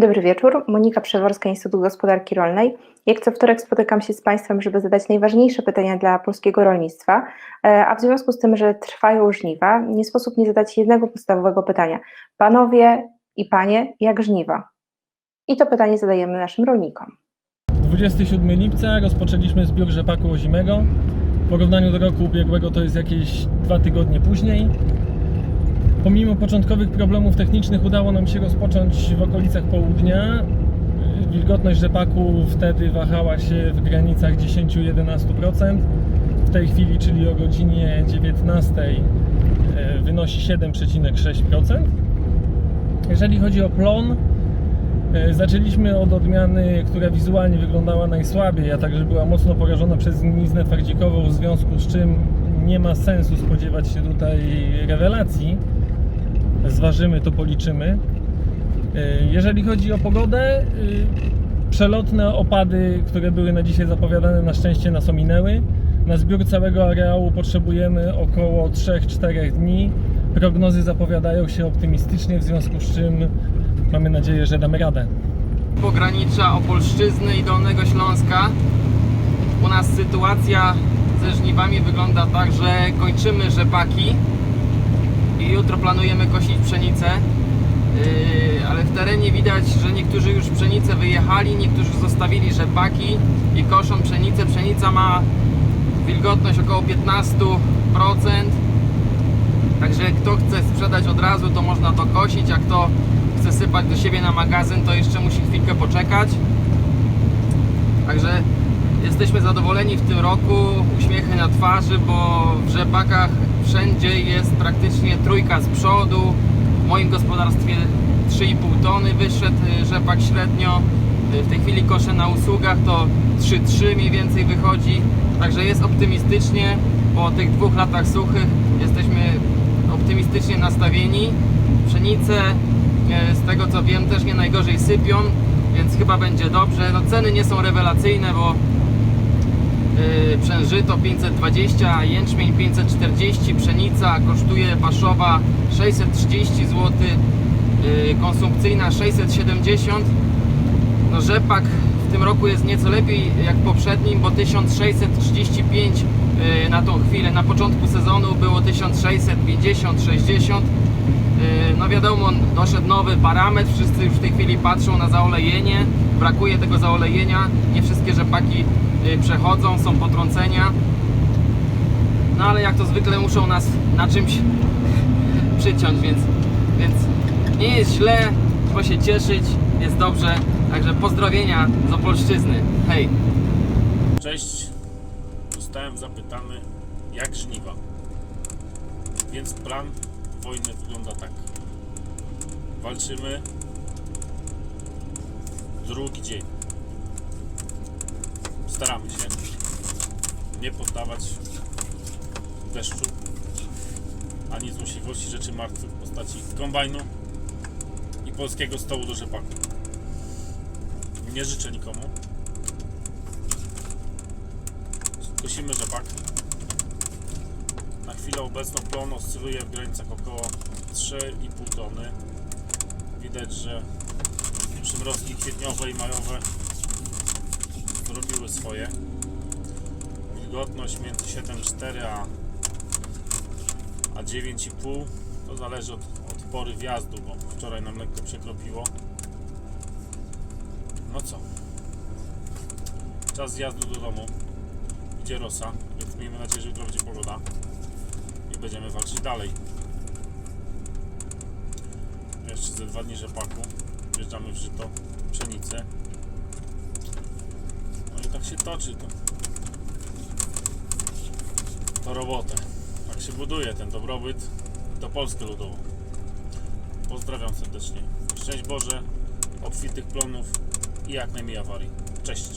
Dobry wieczór. Monika Przeworska, Instytut Gospodarki Rolnej. Jak co wtorek spotykam się z Państwem, żeby zadać najważniejsze pytania dla polskiego rolnictwa, E, a w związku z tym, że trwają żniwa, nie sposób nie zadać jednego podstawowego pytania. Panowie i panie, jak żniwa? I to pytanie zadajemy naszym rolnikom. 27 lipca rozpoczęliśmy zbiór rzepaku ozimego. W porównaniu do roku ubiegłego to jest jakieś dwa tygodnie później. Pomimo początkowych problemów technicznych udało nam się rozpocząć w okolicach południa. Wilgotność rzepaku wtedy wahała się w granicach 10-11%. W tej chwili, czyli o godzinie 19 e, wynosi 7,6%. Jeżeli chodzi o plon, E, Zaczęliśmy od odmiany, która wizualnie wyglądała najsłabiej, a także była mocno porażona przez zgniznę twardzikową, w związku z czym nie ma sensu spodziewać się tutaj rewelacji. Zważymy to, policzymy. E, Jeżeli chodzi o pogodę, e, przelotne opady, które były na dzisiaj zapowiadane, na szczęście nas ominęły. Na zbiór całego areału potrzebujemy około 3-4 dni. Prognozy zapowiadają się optymistycznie, w związku z czym mamy nadzieję, że damy radę. pogranicza Opolszczyzny i Dolnego Śląska. U nas sytuacja ze żniwami wygląda tak, że kończymy rzepaki i jutro planujemy kosić pszenicę. Yy, ale w terenie widać, że niektórzy już pszenicę wyjechali, niektórzy zostawili rzepaki i koszą pszenicę. Pszenica ma wilgotność około 15%. Także kto chce sprzedać od razu, to można to kosić, a kto chce sypać do siebie na magazyn, to jeszcze musi chwilkę poczekać. Także jesteśmy zadowoleni w tym roku, uśmiechy na twarzy, bo w rzepakach wszędzie jest praktycznie trójka z przodu. W moim gospodarstwie 3,5 tony wyszedł y, rzepak średnio. Y, W tej chwili koszę na usługach to 3,3 mniej więcej wychodzi. Także jest optymistycznie. Po tych dwóch latach suchych jesteśmy optymistycznie nastawieni. Pszenice e, z tego co wiem też nie najgorzej sypią, więc chyba będzie dobrze. No, ceny nie są rewelacyjne, bo przężyto 520, a jęczmień 540, pszenica kosztuje paszowa 630 zł, yy, konsumpcyjna 670. No rzepak w tym roku jest nieco lepiej jak w poprzednim, bo 1635 yy, na tą chwilę. Na początku sezonu było 1650, 60. Yy, No wiadomo, doszedł nowy parametr, wszyscy już w tej chwili patrzą na zaolejenie, brakuje tego zaolejenia, nie wszystkie rzepaki przechodzą, są potrącenia. No ale jak to zwykle muszą nas na czymś przyciąć, więc, więc nie jest źle, trzeba się cieszyć, jest dobrze. Także pozdrowienia z Opolszczyzny. Hej! Cześć. Zostałem zapytany, jak żniwa. Więc plan wojny wygląda tak. Walczymy drugi dzień. Staramy się nie poddawać deszczu ani złośliwości rzeczy martwych w postaci kombajnu i polskiego stołu do rzepaku. Nie życzę nikomu, Kosimy rzepak. Na chwilę obecną plon oscyluje w granicach około 3,5 tony. Widać, że przymrozki kwietniowe i majowe zrobiły swoje. Wilgotność między 7,4 a, a 9,5 to zależy od, od pory wjazdu, bo wczoraj nam lekko przekropiło. No co? Czas zjazdu do domu idzie rosa, więc miejmy nadzieję, że jutro będzie pogoda i będziemy walczyć dalej. Jeszcze ze dwa dni rzepaku, wjeżdżamy w żyto, pszenicę. Tak się toczy to. To robotę. Tak się buduje ten dobrobyt, to Polskę ludową. Pozdrawiam serdecznie. Szczęść Boże, obfitych plonów i jak najmniej awarii. Cześć!